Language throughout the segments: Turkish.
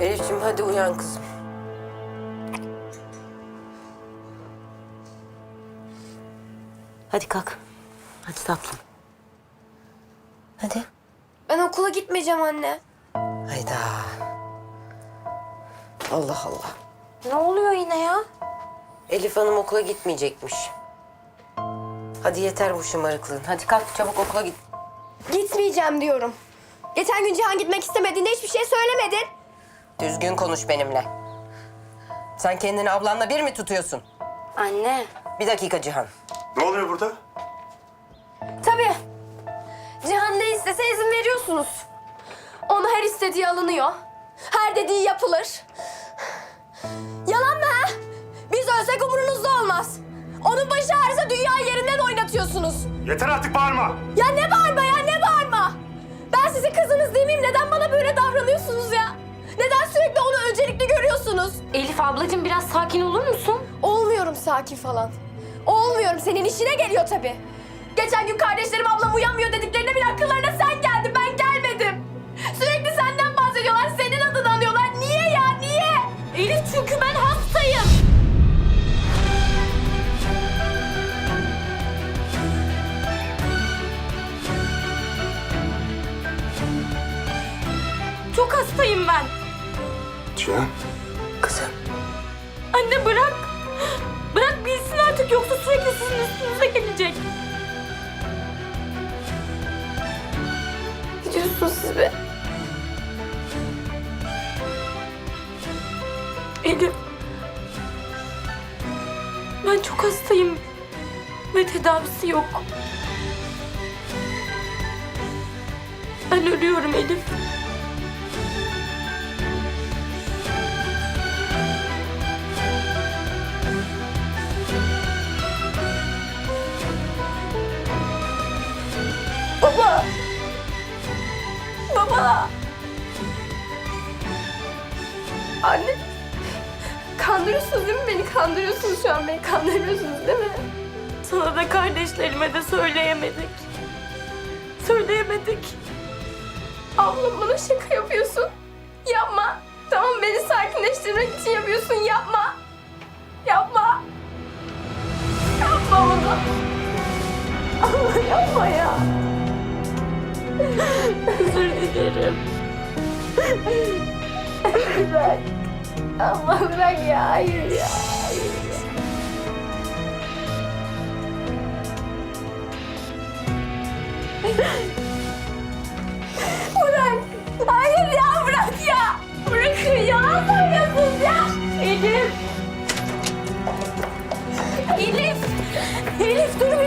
Elif'ciğim hadi uyan kızım. Hadi kalk. Hadi tatlım. Hadi. Ben okula gitmeyeceğim anne. Hayda. Allah Allah. Ne oluyor yine ya? Elif Hanım okula gitmeyecekmiş. Hadi yeter bu şımarıklığın. Hadi kalk çabuk okula git. Gitmeyeceğim diyorum. Geçen gün Cihan gitmek istemediğinde hiçbir şey söylemedin. Düzgün konuş benimle. Sen kendini ablanla bir mi tutuyorsun? Anne. Bir dakika Cihan. Ne oluyor burada? Tabii. Cihan ne istese izin veriyorsunuz. Onu her istediği alınıyor. Her dediği yapılır. Yalan mı ha? Biz ölsek umurunuzda olmaz. Onun başı ağrısa dünya yerinden oynatıyorsunuz. Yeter artık bağırma. Ya ne bağırma ya ne bağırma? Ben sizin kızınız değil miyim? Neden bana böyle davranıyorsunuz ya? Neden sürekli onu öncelikli görüyorsunuz? Elif ablacığım biraz sakin olur musun? Olmuyorum sakin falan. Olmuyorum. Senin işine geliyor tabii. Geçen gün kardeşlerim ablam uyanmıyor dediklerinde bir akıllarına sen geldin. Cihan. Kızım. Anne bırak. Bırak bilsin artık yoksa sürekli sizin üstünüze gelecek. Ne diyorsunuz siz be? Elif. Ben çok hastayım. Ve tedavisi yok. Ben ölüyorum Elif. Anne. Kandırıyorsunuz değil mi beni? Kandırıyorsunuz şu an beni. Kandırıyorsunuz değil mi? Sana da kardeşlerime de söyleyemedik. Söyleyemedik. Ablam bana şaka yapıyorsun. Yapma. Tamam beni sakinleştirmek için yapıyorsun. Yapma. Yapma. Yapma bunu. Allah yapma ya. Özür dilerim. Bırak. Allah bırak ya. Hayır ya. Hayır ya. Bırak. Hayır ya bırak ya. Bırakın yalan söylüyorsunuz ya. Elif. Elif. Elif dur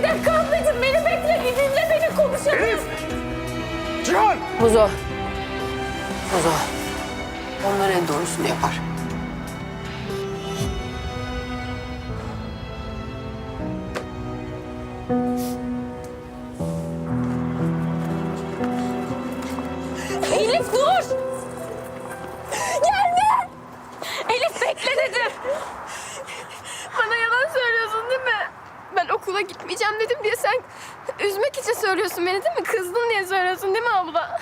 Muzo. Muzo. Onlar en doğrusunu yapar. Elif dur! Gelme. Elif bekle dedim. Bana yalan söylüyorsun değil mi? Ben okula gitmeyeceğim dedim diye sen üzmek için söylüyorsun beni değil mi? Kızdın diye söylüyorsun değil mi abla?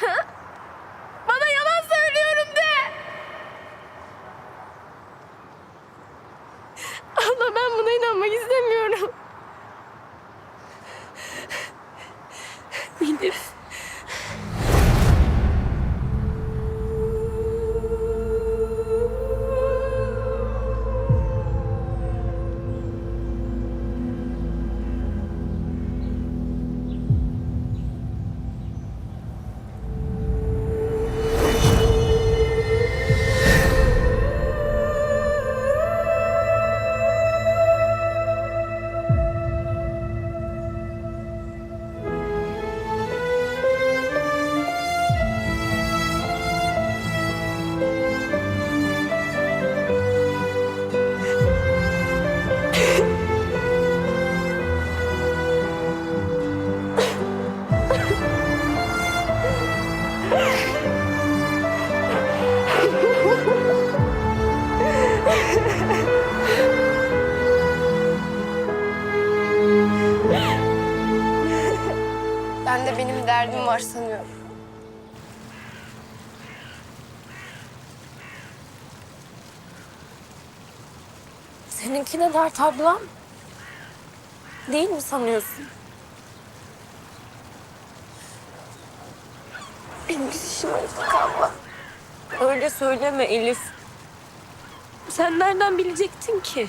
Ben de benim derdim var sanıyorum. Seninki ne dert ablam? Değil mi sanıyorsun? Benim işim artık abla. Öyle söyleme Elif. Sen nereden bilecektin ki?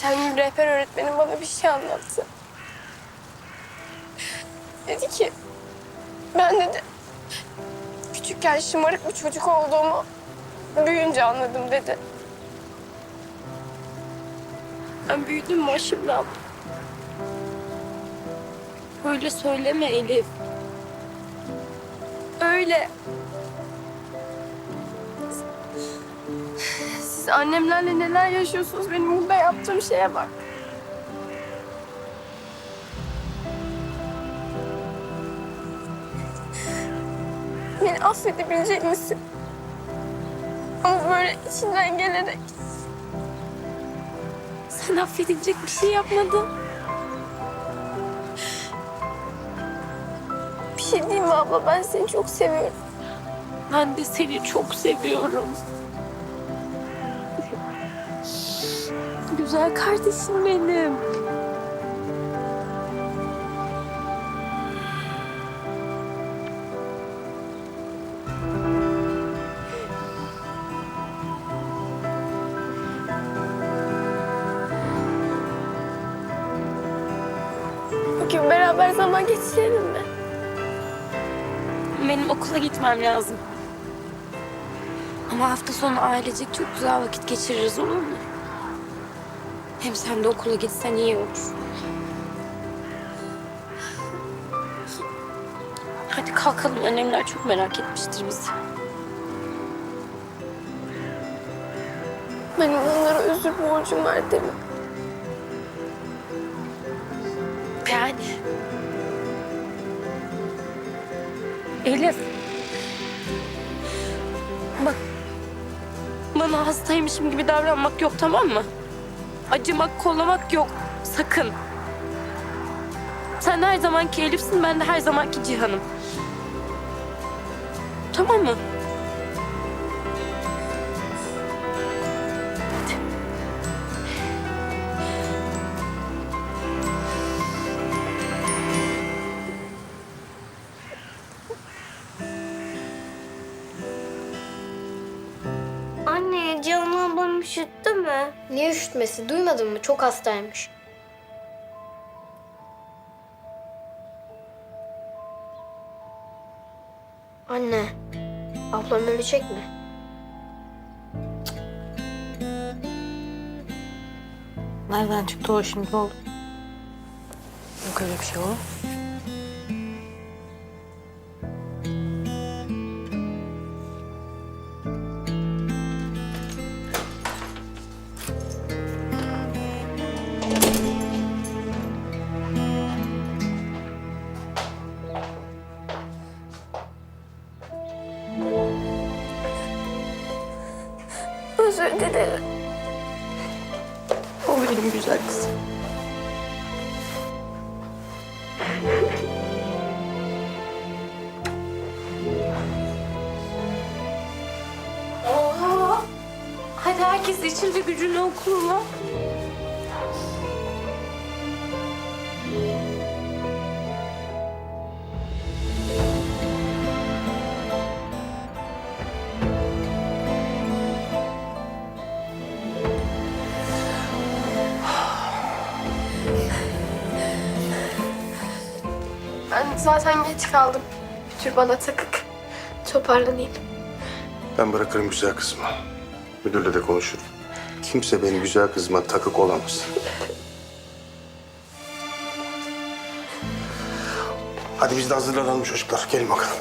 Sen rehber öğretmenim bana bir şey anlattı. Dedi ki ben dedi küçükken şımarık bir çocuk olduğumu büyüyünce anladım dedi. Ben büyüdüm mü şimdi abla? Öyle söyleme Elif. Öyle. Annemlerle neler yaşıyorsunuz benim burada yaptığım şeye bak. Beni affedebilecek misin? Ama böyle içinden gelerek. Sen affedilecek bir şey yapmadın. Bir şey diyeyim mi abla? Ben seni çok seviyorum. Ben de seni çok seviyorum. Güzel kardeşim benim. Bugün beraber zaman geçirelim mi? Benim okula gitmem lazım. Ama hafta sonu ailecek çok güzel vakit geçiririz olur mu? Hem sen de okula gitsen iyi olur. Hadi kalkalım. Annemler çok merak etmiştir bizi. Benim onlara özür borcum var değil mi? Yani. Elif. Bak. Bana hastaymışım gibi davranmak yok tamam mı? Acımak, kollamak yok. Sakın. Sen her zamanki Elif'sin, ben de her zamanki Cihan'ım. Tamam mı? Ablam üşüttü mü? Niye üşütmesi? Duymadın mı? Çok hastaymış. Anne, ablam ölecek mi? Nereden çıktı o şimdi oldu? Yok öyle bir şey oğlum. O benim güzel kızım. Hadi herkes içince gücünü okuluna. Ben zaten geç kaldım. Bir tür bana takık. Toparlanayım. Ben bırakırım güzel kızımı. Müdürle de konuşurum. Kimse benim güzel kızıma takık olamaz. Hadi biz de hazırlanalım çocuklar. Gelin bakalım.